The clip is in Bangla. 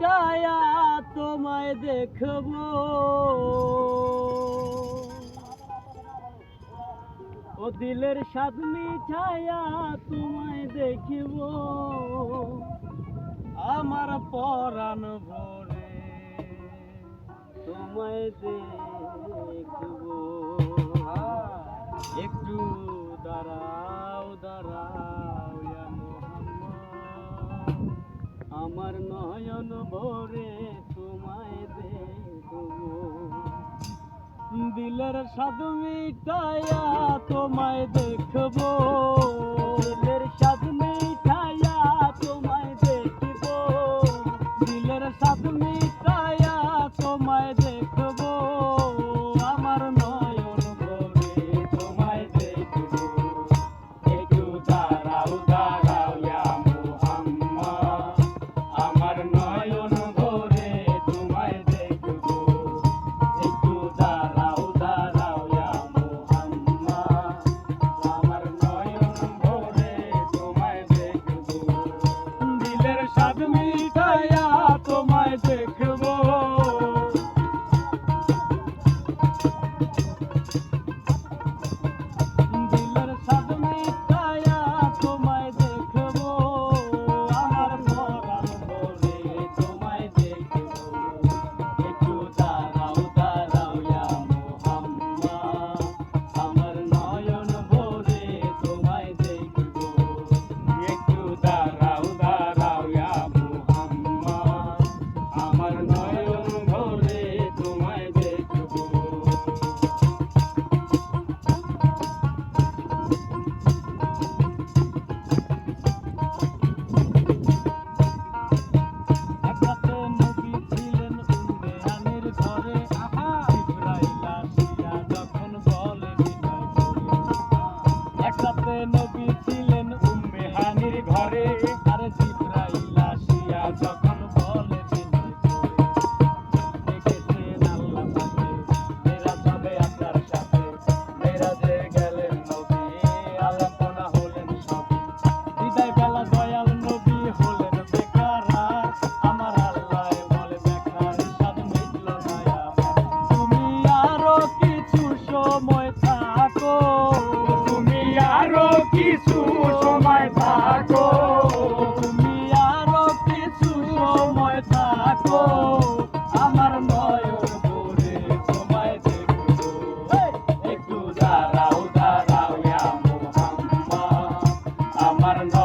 তাকায়া তোমায় দেখব। ও দিলের স্বাদ মিঠায়া তোমায় দেখিব। আমার পরাণ ভরে তোমায় দেখব। একটু দাঁড়াও দাঁড়াও আমার নয়ন সাধ মিটায়া তোমায় দেখব। দিলের সাধ মিটায়া তোমায় দেখব। দিলের সাধ bottom line.